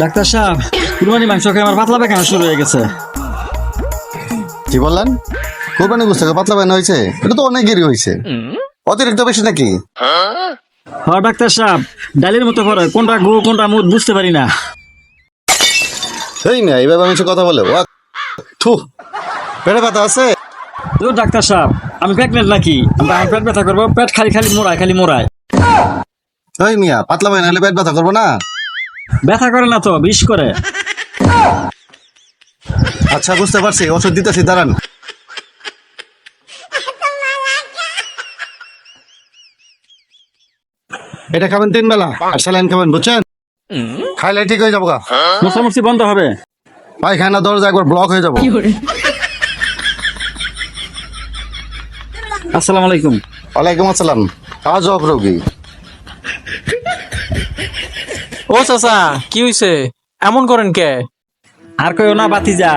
Doctor সাহেব কুরবানি মাংস খেয়ে আমার পাতলা পায়খানা শুরু হয়ে গেছে। কি বললেন? কোরবানি বুঝতে পাতলা বানানো হয়েছে? এটা তো অনেকেরই হয়েছে। অতিরিক্ত বেশি নাকি? হ ডাক্তার সাহেব ডালের মতো করে কোনটা গু কোনটা মুদ বুঝতে পারি না। এই না এইভাবে আমি কথা বলে। ওয়া থু পেটে ব্যথা আছে? তো ডাক্তার সাহেব আমি প্রেগনেন্ট নাকি? আমি পেট ব্যথা করব পেট খালি খালি মোড়ায় খালি মোড়ায়। ওই মিয়া পাতলা বানানো হলে পেট ব্যথা করব না? ব্যথা করে না তো বিষ করে। আচ্ছা বুঝতে পারছি ওষুধ দিতেছি দাঁড়ান। এটা খাবেন তিন বেলা আর স্যালাইন খাবেন বুঝছেন? খাইলে ঠিক হয়ে যাব গা মশামসি বন্ধ হবে। পায়খানা দরজা একবার ব্লক হয়ে যাব। আসসালামু আলাইকুম। ওয়ালাইকুম আসসালাম। অফ রোগী। ও চাচা কি হইছে? এমন করেন কে? আর কইও না বাতিজা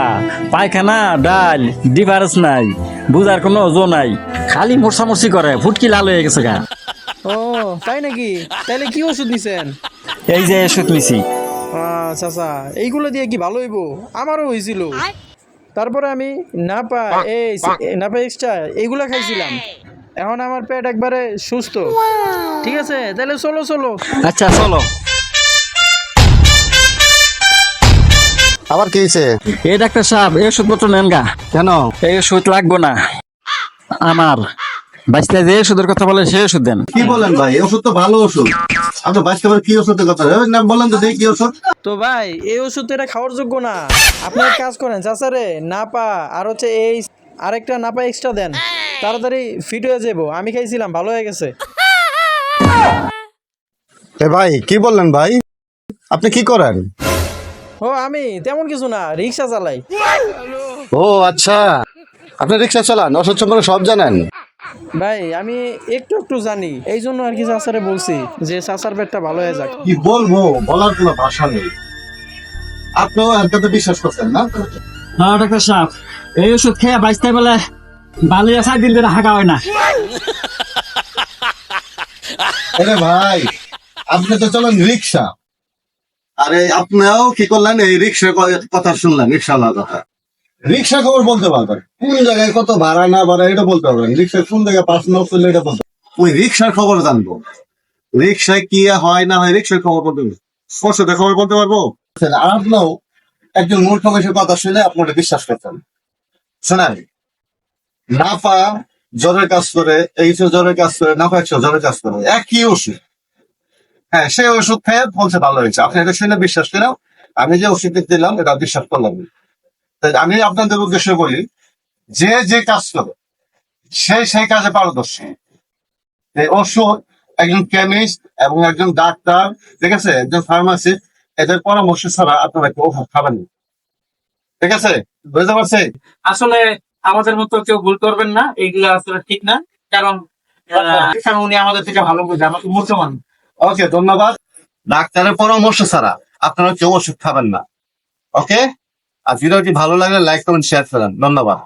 পায়খানা ডাল ডিভারেন্স নাই বুঝার কোনো ওজন নাই খালি মরসামরসি করে ফুটকি লাল হয়ে গেছে গা। ও তাই নাকি? তাইলে কি ওষুধ নিছেন? এই যে ওষুধ নিছি। চাচা এইগুলো দিয়ে কি ভালো হইব? আমারও হয়েছিল তারপরে আমি নাপা এই নাপা এক্সট্রা এইগুলা খাইছিলাম। এখন আমার পেট একবারে সুস্থ। ঠিক আছে? তাহলে চলো চলো। আচ্ছা চলো। আবার কি হয়েছে এই ডাক্তার সাহেব এই ওষুধপত্র নেন গা। কেন? এই ওষুধ লাগবো না। আমার। বাঁচতে যে ওষুধের কথা বলে সেই ওষুধ দেন। কি বলেন ভাই? ওষুধ তো ভালো ওষুধ। আপনি বাঁচতে পারে কি ওষুধের কথা? না বলেন তো দেখি ওষুধ। তো ভাই এই ওষুধ এটা খাওয়ার যোগ্য না। আপনি এক কাজ করেন চাচারে নাপা আর হচ্ছে এই আরেকটা নাপা এক্সট্রা দেন। তাড়াতাড়ি ফিট হয়ে যাব। আমি খাইছিলাম ভালো হয়ে গেছে। এ ভাই কি বললেন ভাই? আপনি কি করেন? ও আমি তেমন কিছু না রিক্সা চালাই। ও আচ্ছা। আপনি রিক্সা চালান ওষুধ সম্পর্কে সব জানেন। ভাই আমি একটু একটু জানি এই জন্য আর কি চাচারে বলছি যে চাচার পেটটা ভালো হয়ে যাক। কি বলব বলার কোনো ভাষা নেই। আপনিও কথা বিশ্বাস করছেন না? হ্যাঁ ডাক্তার সাহেব এই ওষুধ খেয়ে বাঁচতে বলে বালিয়া সাত দিন ধরে হাঁকা হয় না। আরে ভাই আপনি তো চলেন রিক্সা। আরে আপনিও কি করলেন? এই রিক্সার ক- কথা শুনলেন রিক্সাওয়ালার কথা। রিক্সা খবর বলতে পারবেন। কোন জায়গায় কত ভাড়া না ভাড়া এটা বলতে পারবেন। রিক্সা কোন জায়গায় পাস না করলে এটা বলতে ওই রিক্সার খবর জানব। রিক্সায় কি হয় না হয় রিক্সার খবর বলতে পারব। স্পষ্টতে খবর বলতে পারব? আপনিও একজন মূর্খ মানুষের কথা শুনে আপনারা বিশ্বাস করতেন শোনাই নাফা জ্বরের কাজ করে এইচও জ্বরের কাজ করে নাফা একশো জ্বরের কাজ করে একই ওষুধ। হ্যাঁ সেই ওষুধ খেয়ে বলছে ভালো হয়েছে। আপনি এটা শুনে বিশ্বাস করেন আমি যে ওষুধ দিলাম এটা বিশ্বাস করলাম তাই আমি আপনাদের উদ্দেশ্য বলি, যে যে কাজ করে, সে সেই কাজে পারদর্শী। ওষুধ, একজন কেমিস্ট এবং একজন ডাক্তার, ঠিক আছে, একজন ফার্মাসিস্ট, এদের পরামর্শ ছাড়া আপনারা কেউ খাবেন ঠিক আছে? বুঝতে পারছি? আসলে আমাদের মতো কেউ ভুল করবেন না, এইগুলো আসলে ঠিক না। কারণ উনি আমাদের থেকে ভালো বুঝে, আমাকে মুসলমান ওকে ধন্যবাদ। ডাক্তারের পরামর্শ ছাড়া আপনারা কেউ ওষুধ খাবেন না। ওকে আর ভিডিওটি ভালো লাগলে লাইক কমেন্ট শেয়ার করেন। ধন্যবাদ।